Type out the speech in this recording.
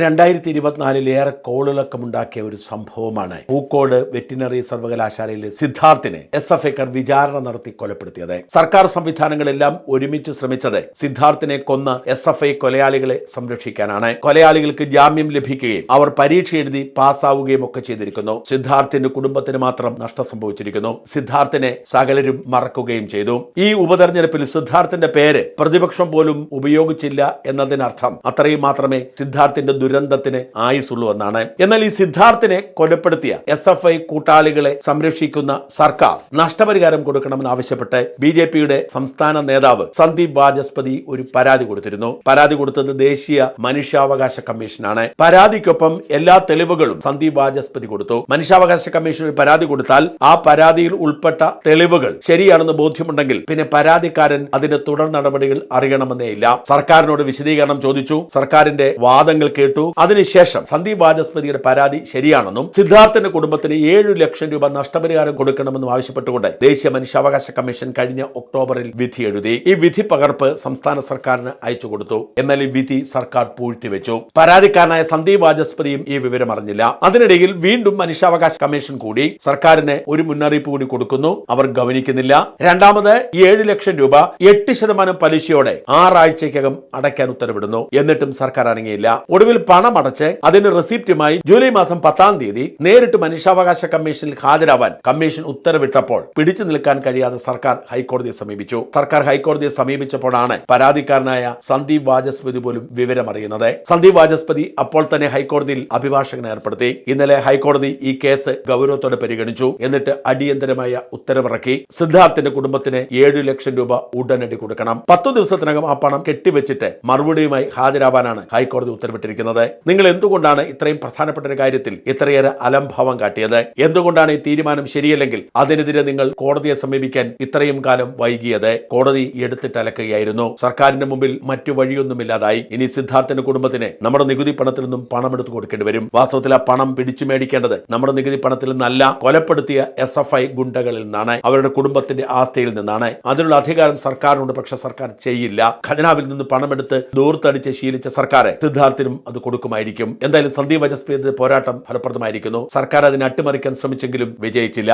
രണ്ടായിരത്തി ഇരുപത്തിനാലിൽ ഏറെ കോളിളക്കമുണ്ടാക്കിയ ഒരു സംഭവമാണ് പൂക്കോട് വെറ്റിനറി സർവകലാശാലയിലെ സിദ്ധാർത്ഥിനെ എസ് എഫ് എക്കർ വിചാരണ നടത്തി കൊലപ്പെടുത്തിയത്. സർക്കാർ സംവിധാനങ്ങളെല്ലാം ഒരുമിച്ച് ശ്രമിച്ചത് സിദ്ധാർത്ഥിനെ കൊന്ന എസ് എഫ് ഐ കൊലയാളികളെ സംരക്ഷിക്കാനാണ്. കൊലയാളികൾക്ക് ജാമ്യം ലഭിക്കുകയും അവർ പരീക്ഷ എഴുതി പാസ്സാവുകയും ഒക്കെ ചെയ്തിരിക്കുന്നു. സിദ്ധാർത്ഥിന്റെ കുടുംബത്തിന് മാത്രം നഷ്ടം സംഭവിച്ചിരിക്കുന്നു. സിദ്ധാർത്ഥിനെ സകലരും മറക്കുകയും ചെയ്തു. ഈ ഉപതെരഞ്ഞെടുപ്പിൽ സിദ്ധാർത്ഥിന്റെ പേര് പ്രതിപക്ഷം പോലും ഉപയോഗിച്ചില്ല എന്നതിനർത്ഥം അത്രയും മാത്രമേ സിദ്ധാർത്ഥിന്റെ ദുരന്തത്തിന് ആയുസുള്ളൂ എന്നാണ്. എന്നാൽ ഈ സിദ്ധാർത്ഥിനെ കൊലപ്പെടുത്തിയ എസ് എഫ് ഐ കൂട്ടാളികളെ സംരക്ഷിക്കുന്ന സർക്കാർ നഷ്ടപരിഹാരം കൊടുക്കണമെന്ന് ആവശ്യപ്പെട്ട് ബി ജെ പിയുടെ സംസ്ഥാന നേതാവ് സന്ദീപ് വാചസ്പതി ഒരു പരാതി കൊടുത്തിരുന്നു. പരാതി കൊടുത്തത് ദേശീയ മനുഷ്യാവകാശ കമ്മീഷനാണ്. പരാതിക്കൊപ്പം എല്ലാ തെളിവുകളും സന്ദീപ് വാചസ്പതി കൊടുത്തു. മനുഷ്യാവകാശ കമ്മീഷൻ ഒരു പരാതി കൊടുത്താൽ ആ പരാതിയിൽ ഉൾപ്പെട്ട തെളിവുകൾ ശരിയാണെന്ന് ബോധ്യമുണ്ടെങ്കിൽ പിന്നെ പരാതിക്കാരൻ അതിന്റെ തുടർ നടപടികൾ അറിയണമെന്നേ ഇല്ല. സർക്കാരിനോട് വിശദീകരണം ചോദിച്ചു. സർക്കാരിന്റെ വാദങ്ങൾ കേട്ടു. അതിനുശേഷം സന്ദീപ് വാചസ്പതിയുടെ പരാതി ശരിയാണെന്നും സിദ്ധാർത്ഥന്റെ കുടുംബത്തിന് ഏഴു ലക്ഷം രൂപ നഷ്ടപരിഹാരം കൊടുക്കണമെന്നും ആവശ്യപ്പെട്ടുകൊണ്ട് ദേശീയ മനുഷ്യാവകാശ കമ്മീഷൻ കഴിഞ്ഞ ഒക്ടോബറിൽ വിധി എഴുതി. ഈ വിധി പകർപ്പ് സംസ്ഥാന സർക്കാരിന് അയച്ചു കൊടുത്തു. എന്നാൽ ഈ വിധി സർക്കാർ പൂഴ്ത്തിവെച്ചു. പരാതിക്കാരനായ സന്ദീപ് വാചസ്പതിയും ഈ വിവരം അറിഞ്ഞില്ല. അതിനിടയിൽ വീണ്ടും മനുഷ്യാവകാശ കമ്മീഷൻ കൂടി സർക്കാരിന് ഒരു മുന്നറിയിപ്പ് കൂടി കൊടുക്കുന്നു. അവർ ഗവനിക്കുന്നില്ല. രണ്ടാമത് ഏഴ് ലക്ഷം രൂപ എട്ട് ശതമാനം പലിശയോടെ ആറാഴ്ചയ്ക്കകം അടയ്ക്കാൻ ഉത്തരവിടുന്നു. എന്നിട്ടും സർക്കാർ അനങ്ങിയില്ല. ഒടുവിൽ പണം അടച്ച് അതിന് റെസിപ്റ്റുമായി ജൂലൈ മാസം പത്താം തീയതി നേരിട്ട് മനുഷ്യാവകാശ കമ്മീഷനിൽ ഹാജരാവാൻ കമ്മീഷൻ ഉത്തരവിട്ടപ്പോൾ പിടിച്ചു നിൽക്കാൻ കഴിയാതെ സർക്കാർ ഹൈക്കോടതിയെ സമീപിച്ചു. സർക്കാർ ഹൈക്കോടതിയെ സമീപിച്ചപ്പോഴാണ് പരാതിക്കാരനായ സന്ദീപ് വാചസ്പതി പോലും വിവരമറിയുന്നത്. സന്ദീപ് വാചസ്പതി അപ്പോൾ തന്നെ ഹൈക്കോടതിയിൽ അഭിഭാഷകനെ ഏർപ്പെടുത്തി. ഇന്നലെ ഹൈക്കോടതി ഈ കേസ് ഗൗരവത്തോടെ പരിഗണിച്ചു. എന്നിട്ട് അടിയന്തരമായ ഉത്തരവിറക്കി. സിദ്ധാർത്ഥിന്റെ കുടുംബത്തിന് ഏഴു ലക്ഷം രൂപ ഉടനടി കൊടുക്കണം. പത്തു ദിവസത്തിനകം ആ പണം കെട്ടിവെച്ചിട്ട് മറുപടിയുമായി ഹാജരാവാനാണ് ഹൈക്കോടതി ഉത്തരവിട്ടിരിക്കുന്നത്. നിങ്ങൾ എന്തുകൊണ്ടാണ് ഇത്രയും പ്രധാനപ്പെട്ട ഒരു കാര്യത്തിൽ ഇത്രയേറെ അലംഭാവം കാട്ടിയത്? എന്തുകൊണ്ടാണ് ഈ തീരുമാനം ശരിയല്ലെങ്കിൽ അതിനെതിരെ നിങ്ങൾ കോടതിയെ സമീപിക്കാൻ ഇത്രയും കാലം വൈകിയത്? കോടതി എടുത്തിട്ട് അലക്കുകയായിരുന്നു. സർക്കാരിന്റെ മുമ്പിൽ മറ്റു വഴിയൊന്നുമില്ലാതായി. ഇനി സിദ്ധാർത്ഥന്റെ കുടുംബത്തിന് നമ്മുടെ നികുതി പണത്തിൽ നിന്നും പണം എടുത്തു കൊടുക്കേണ്ടി വരും. വാസ്തവത്തിൽ ആ പണം പിടിച്ചു മേടിക്കേണ്ടത് നമ്മുടെ നികുതി പണത്തിൽ നിന്നല്ല കൊലപ്പെടുത്തിയ എസ് എഫ് ഐ ഗുണ്ടകളിൽ നിന്നാണ് അവരുടെ കുടുംബത്തിന്റെ ആസ്തിയിൽ നിന്നാണ്. അതിനുള്ള അധികാരം സർക്കാരിനുണ്ട് പക്ഷെ സർക്കാർ ചെയ്യില്ല. ഖജനാവിൽ നിന്ന് പണമെടുത്ത് ദൂർത്തടിച്ച് ശീലിച്ച സർക്കാരെ സിദ്ധാർത്ഥിനും അത് കൊടുക്കുമായിരിക്കും. എന്തായാലും സന്ദീപ് വജസ്പതിയുടെ പോരാട്ടം ഫലപ്രദമായിരിക്കുന്നു. സർക്കാർ അതിനെ അട്ടിമറിക്കാൻ ശ്രമിച്ചെങ്കിലും വിജയിച്ചില്ല.